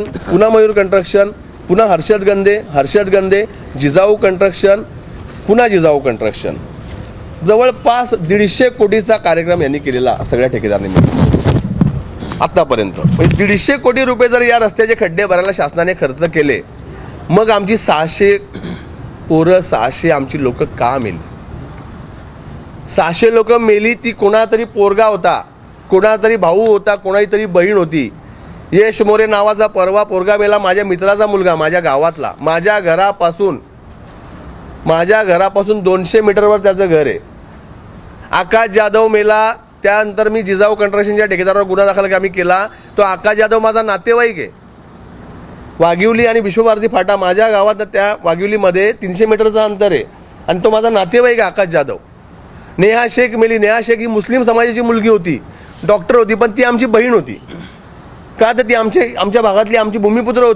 पुन्हा मयूर कंस्ट्रक्शन पुन्हा हर्षद गंदे हर्षद गंदे जिजाऊ कंस्ट्रक्शन पुन्हा जिजाऊ कंस्ट्रक्शन जवळपास दीडशे कोटीचा कार्यक्रम यांनी केलेला सगळ्या ठेकेदारांनी मिळून. आत्तापर्यंत म्हणजे दीडशे कोटी रुपये जर या रस्त्याचे खड्डे भरायला शासनाने खर्च केले मग आमची सहाशे पोरं सहाशे आमची लोक का मेली? सहाशे लोक मेली ती कोणातरी पोरगा होता कोणातरी भाऊ होता कोणाही तरी बहीण होती. यश मोरे नावाचा परवा पोरगा मेला माझ्या मित्राचा मुलगा माझ्या गावातला. माझ्या घरापासून माझ्या घरापासून दोनशे मीटरवर त्याचं घर आहे. आकाश जाधव मेला त्यानंतर मी जिजाऊ कंट्रक्शनच्या ठेकेदारावर गुन्हा दाखल आम्ही केला. तो आकाश जाधव माझा नातेवाईक आहे. वाघिवली आणि विश्वभारती फाटा माझ्या गावात त्या वाघिवलीमध्ये तीनशे मीटरचं अंतर आहे. आणि तो माझा नातेवाईक आहे आकाश जाधव. नेहा शेख मेली. नेहा शेख ही मुस्लिम समाजाची मुलगी होती. डॉक्टर होती पण ती आमची बहीण होती. का तर ती आमच्या आमच्या भागातली आमची भूमिपुत्र होती.